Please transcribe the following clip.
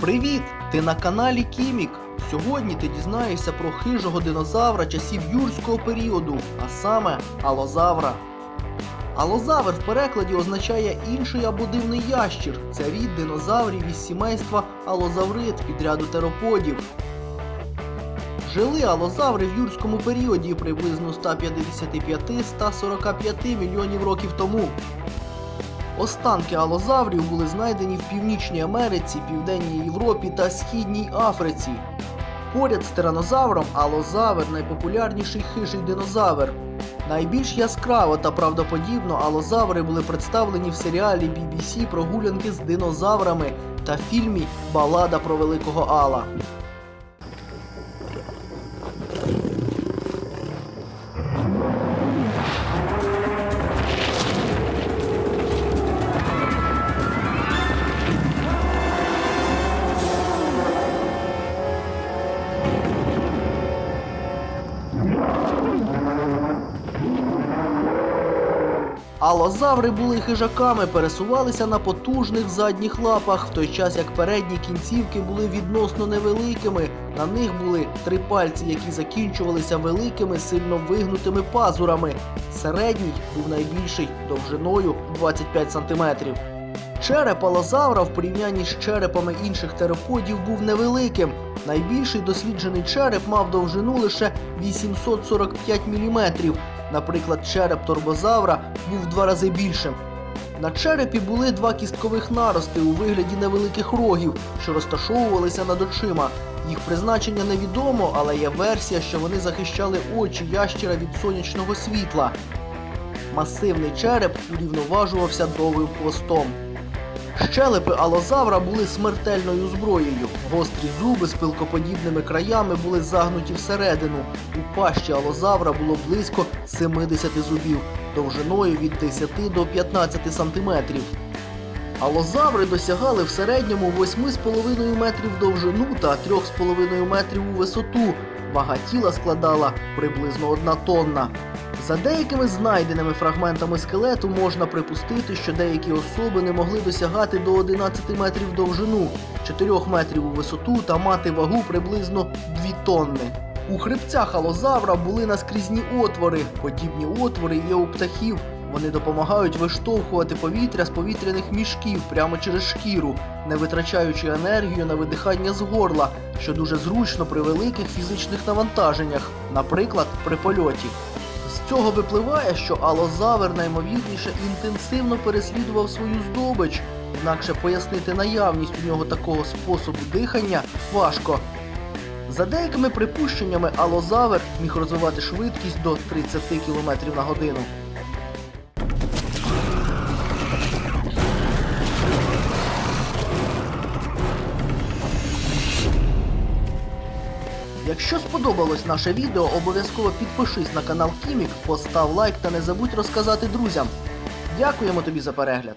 Привіт! Ти на каналі Кімік. Сьогодні ти дізнаєшся про хижого динозавра часів юрського періоду, а саме алозавра. Алозавр в перекладі означає інший або дивний ящір. Це рід динозаврів із сімейства алозаврид підряду тероподів. Жили алозаври в юрському періоді приблизно 155-145 мільйонів років тому. Останки алозаврів були знайдені в Північній Америці, Південній Європі та Східній Африці. Поряд з тиранозавром алозавр найпопулярніший хижий динозавр. Найбільш яскраво та правдоподібно алозаври були представлені в серіалі BBC Прогулянки з динозаврами та фільмі Балада про великого Алла. Алозаври були хижаками, пересувалися на потужних задніх лапах, в той час як передні кінцівки були відносно невеликими. На них були три пальці, які закінчувалися великими, сильно вигнутими пазурами. Середній був найбільший довжиною 25 см. Череп алозавра в порівнянні з черепами інших тероподів був невеликим. Найбільший досліджений череп мав довжину лише 845 мм. Наприклад, череп торбозавра був в два рази більшим. На черепі були два кісткових нарости у вигляді невеликих рогів, що розташовувалися над очима. Їх призначення невідомо, але є версія, що вони захищали очі ящера від сонячного світла. Масивний череп урівноважувався довгим хвостом. Щелепи алозавра були смертельною зброєю. Гострі зуби з пилкоподібними краями були загнуті всередину. У пащі алозавра було близько 70 зубів, довжиною від 10 до 15 сантиметрів. Алозаври досягали в середньому 8,5 метрів довжину та 3,5 метрів у висоту. Вага тіла складала приблизно 1 тонна. За деякими знайденими фрагментами скелету можна припустити, що деякі особи не могли досягати до 11 метрів довжину, 4 метрів у висоту та мати вагу приблизно 2 тонни. У хребцях алозавра були наскрізні отвори. Подібні отвори є у птахів. Вони допомагають виштовхувати повітря з повітряних мішків прямо через шкіру, не витрачаючи енергію на видихання з горла, що дуже зручно при великих фізичних навантаженнях, наприклад, при польоті. З цього випливає, що алозавр наймовірніше інтенсивно переслідував свою здобич, інакше пояснити наявність у нього такого способу дихання важко. За деякими припущеннями, алозавр міг розвивати швидкість до 30 км на годину. Якщо сподобалось наше відео, обов'язково підпишись на канал Кімік, постав лайк та не забудь розказати друзям. Дякуємо тобі за перегляд!